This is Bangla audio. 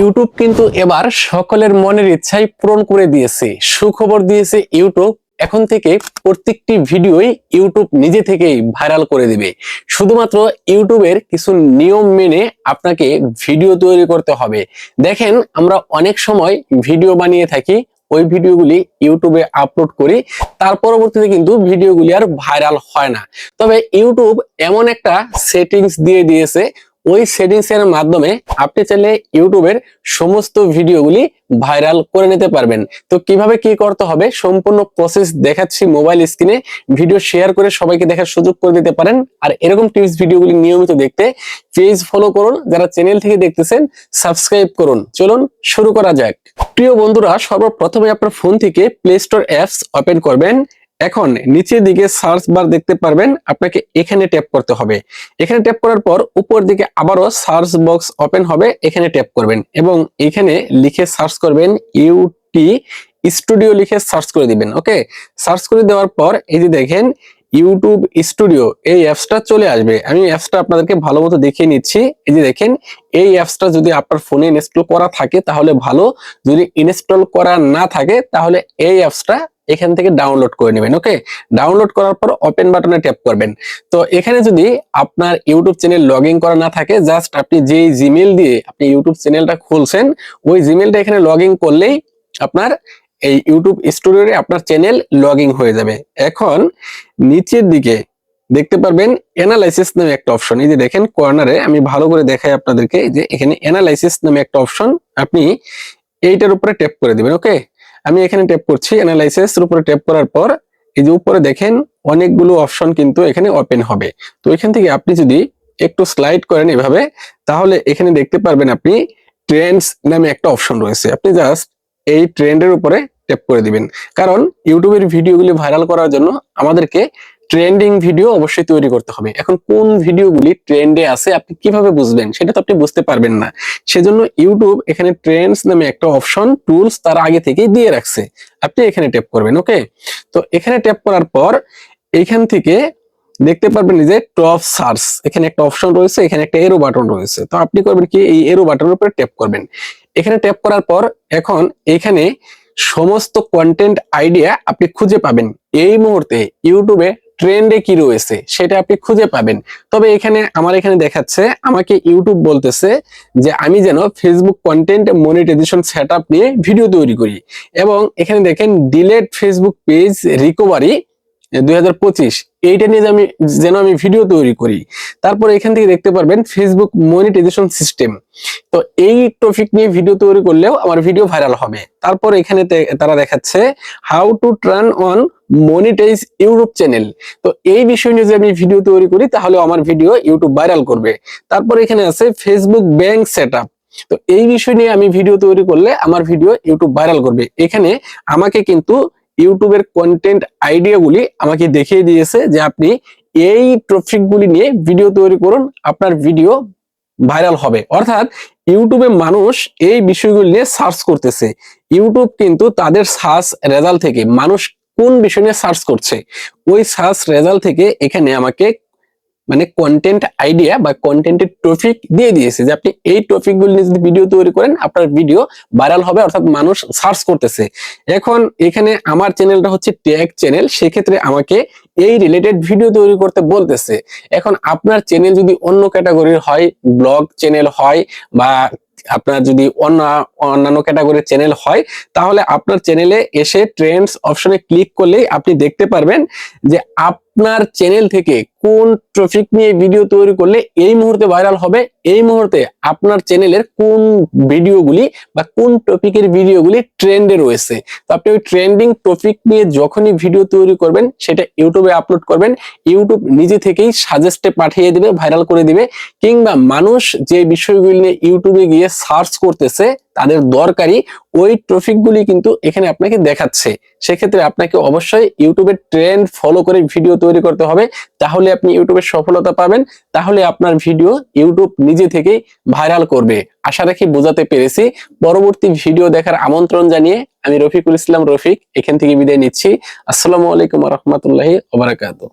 ইউটিউব কিন্তু এবার সকলের মনের ইচ্ছাই পূরণ করে দিয়েছে। সুখবর দিয়েছে ইউটিউব। এখন থেকে প্রত্যেকটি ভিডিওই ইউটিউব নিজে থেকেই ভাইরাল করে দিবে। শুধুমাত্র ইউটিউবের কিছু নিয়ম মেনে আপনাকে ভিডিও তৈরি করতে হবে। দেখেন, আমরা অনেক সময় ভিডিও বানিয়ে থাকি, ওই ভিডিওগুলি ইউটিউবে আপলোড করি, তার পরবর্তীতে কিন্তু ভিডিওগুলি আর ভাইরাল হয় না। তবে ইউটিউব এমন একটা সেটিংস দিয়ে দিয়েছে ওই সেটিংস এর মাধ্যমে আপনি চাইলে ইউটিউবের সমস্ত ভিডিওগুলি ভাইরাল করে নিতে পারবেন। তো কীভাবে কি করতে হবে সম্পূর্ণ প্রসেস দেখাচ্ছি মোবাইল স্ক্রিনে ভিডিও শেয়ার করে সবাইকে দেখার সুযোগ করে দিতে পারেন। আর এরকম টিপস ভিডিওগুলি নিয়মিত দেখতে পেজ ফলো করুন। যারা চ্যানেল থেকে দেখতেছেন সাবস্ক্রাইব করুন। চলুন শুরু করা যাক। প্রিয় বন্ধুরা, সর্বপ্রথমে আপনার ফোন থেকে প্লে স্টোর অ্যাপস ওপেন করবেন। এখন নিচের দিকে সার্চ বার দেখতে পারবেন, আপনাকে এখানে ট্যাপ করতে হবে। এখানে ট্যাপ করার পর উপর দিকে আবারও সার্চ বক্স ওপেন হবে, এখানে ট্যাপ করবেন এবং এখানে লিখে সার্চ করবেন ইউটি স্টুডিও লিখে সার্চ করে দিবেন ওকে সার্চ করে দেওয়ার পর এই যে দেখেন ইউটিউব স্টুডিও এই অ্যাপসটা চলে আসবে। আমি অ্যাপসটা আপনাদেরকে ভালো মতো দেখিয়ে নিচ্ছি। এই যে দেখেন, এই অ্যাপসটা যদি আপনার ফোনে ইনস্টল করা থাকে, তাহলে ভালো। যদি ইনস্টল করা না থাকে, তাহলে এই অ্যাপসটা এখান থেকে ডাউনলোড করে নেবেন ওকে ডাউনলোড করার পর ওপেন বাটনে ট্যাপ করবেন। তো এখানে যদি আপনার ইউটিউব চ্যানেল লগ করা না থাকে জাস্ট আপনি যেই জিমেল দিয়ে আপনি ইউটিউব চ্যানেলটা খুলছেন, ওই জিমেলটা এখানে লগ করলেই আপনার এই ইউটিউব স্টুডিওতে আপনার চ্যানেল লগ হয়ে যাবে। এখন নিচের দিকে দেখতে পারবেন অ্যানালাইসিস নামে একটা অপশন এই যে দেখেন কর্নারে আমি ভালো করে দেখাই আপনাদেরকে যে এখানে অ্যানালাইসিস নামে একটা অপশন আপনি এইটার উপরে ট্যাপ করে দিবেন ওকে আমি এখানে ট্যাপ করছি অ্যানালাইসিস এর উপরে ট্যাপ করার পর এই যে উপরে দেখেন অনেকগুলো অপশন কিন্তু এখানে ওপেন হবে। তো এখান থেকে আপনি যদি একটু স্লাইড করেন এভাবে, তাহলে এখানে দেখতে পারবেন আপনি ট্রেন্ডস নামে একটা অপশন রয়েছে। আপনি জাস্ট এই ট্রেন্ডের উপরে ট্যাপ করে দিবেন। কারণ ইউটিউবের ভিডিওগুলি ভাইরাল করার জন্য আমাদেরকে ট্রেন্ডিং ভিডিও অবশ্যই তৈরি করতে হবে। এখন কোন ভিডিওগুলি ট্রেন্ডে আছে, আপনি কীভাবে বুঝবেন? সেটা তো আপনি বুঝতে পারবেন না। সেজন্য ইউটিউব এখানে ট্রেন্ডস নামে একটা অপশন টুলস তার আগে থেকেই দিয়ে রাখছে। আপনি এখানে ট্যাপ করবেন ওকে তো এখানে ট্যাপ করার পর এখান থেকে দেখতে পারবেন যে টপ সার্চ এখানে একটা অপশন রয়েছে, এখানে একটা এরো বাটন রয়েছে। তো আপনি করবেন কি, এই এরো বাটনের উপরে ট্যাপ করবেন। এখানে ট্যাপ করার পর এখন এখানে সমস্ত কন্টেন্ট আইডিয়া আপনি খুঁজে পাবেন। এই মুহূর্তে ইউটিউবে ট্রেন্ডে কি রয়েছে, সেটা আপনি খুঁজে পাবেন। তবে এখানে, আমার এখানে দেখাচ্ছে, আমাকে ইউটিউব বলতেছে যে আমি যেন ফেসবুক কন্টেন্ট মনিটাইজেশন সেট নিয়ে ভিডিও তৈরি করি। এবং এখানে দেখেন ডিলেট ফেসবুক পেজ রিকভারি দুই হাজার পঁচিশ, এইটা নিয়ে আমি, যেন আমি ভিডিও তৈরি করি। তারপর এখান থেকে দেখতে পারবেন ফেসবুক মনিটাইজেশন সিস্টেম তো এই টপিক নিয়ে ভিডিও তৈরি করলেও আমার ভিডিও ভাইরাল হবে। তারপর এখানে তারা দেখাচ্ছে how to turn on monetise YouTube channel তো এই বিষয় নিয়ে যদি আমি ভিডিও তৈরি করি, তাহলে আমার ভিডিও ইউটিউব ভাইরাল করবে। তারপর এখানে আছে ফেসবুক ব্যাংক সেট তো এই বিষয় নিয়ে আমি ভিডিও তৈরি করলে আমার ভিডিও ইউটিউব ভাইরাল করবে। এখানে আমাকে কিন্তু ইউটিউবের কন্টেন্ট আইডিয়াগুলি আমাকে দেখিয়ে দিয়েছে যে আপনি এই ট্রফিকগুলি নিয়ে ভিডিও তৈরি করুন, আপনার ভিডিও ভাইরাল হবে। অর্থাৎ ইউটিউবে মানুষ এই বিষয়গুলি নিয়ে সার্চ করতেছে। ইউটিউব কিন্তু তাদের সার্চ রেজাল্ট থেকে মানুষ কোন বিষয় নিয়ে সার্চ করছে? ওই সার্চ রেজাল্ট থেকে এখানে আমাকে মানে কন্টেন্ট আইডিয়া বা কন্টেন্টের টপিক দিয়ে দিয়েছে যে আপনি এই টপিক গুলি নিয়ে যদি ভিডিও তৈরি করেন, আপনার ভিডিও ভাইরাল হবে, অর্থাৎ মানুষ সার্চ করতেছে। এখন এখানে আমার চ্যানেলটা হচ্ছে ট্যাগ চ্যানেল সেক্ষেত্রে আমাকে এই রিলেটেড ভিডিও তৈরি করতে বলতেছে। এখন আপনার চ্যানেল যদি অন্য ক্যাটাগরির হয় ব্লগ চ্যানেল হয়, বা আপনার যদি অন্য, অন্যান্য ক্যাটাগরির চ্যানেল হয়, তাহলে আপনার চ্যানেলে এসে ট্রেন্ডস অপশনে ক্লিক করলেই আপনি দেখতে পারবেন যে আপনার চ্যানেল থেকে কোন টপিক নিয়ে ভিডিও তৈরি করলে এই মুহূর্তে ভাইরাল হবে, এই মুহূর্তে আপনার চ্যানেলের কোন ভিডিওগুলি বা কোন টপিকের ভিডিওগুলি ট্রেন্ডে রয়েছে। তো আপনি ওই ট্রেন্ডিং টপিক নিয়ে যখনই ভিডিও তৈরি করবেন, সেটা ইউটিউবে আপলোড করবেন ইউটিউব নিজে থেকেই সাজেস্টে পাঠিয়ে দেবে ভাইরাল করে দিবে, কিংবা মানুষ যে বিষয়গুলি নিয়ে ইউটিউবে গিয়ে সার্চ করতেছে তাদের দরকারি ওই টপিকগুলি কিন্তু এখানে আপনাকে দেখাচ্ছে। সেক্ষেত্রে আপনাকে অবশ্যই ইউটিউবের ট্রেন্ড ফলো করে ভিডিও তৈরি করতে হবে। তাহলে আপনি ইউটিউবের সফলতা পাবেন। তাহলে আপনার ভিডিও ইউটিউব নিজে থেকেই ভাইরাল করবে। আশা রাখি বোঝাতে পেরেছি। পরবর্তী ভিডিও দেখার আমন্ত্রণ জানিয়ে আমি রফিকুল ইসলাম রফিক, এখান থেকে বিদায় নিচ্ছি। আসসালামু আলাইকুম রহমতুল্লাহি ওবরাকাতু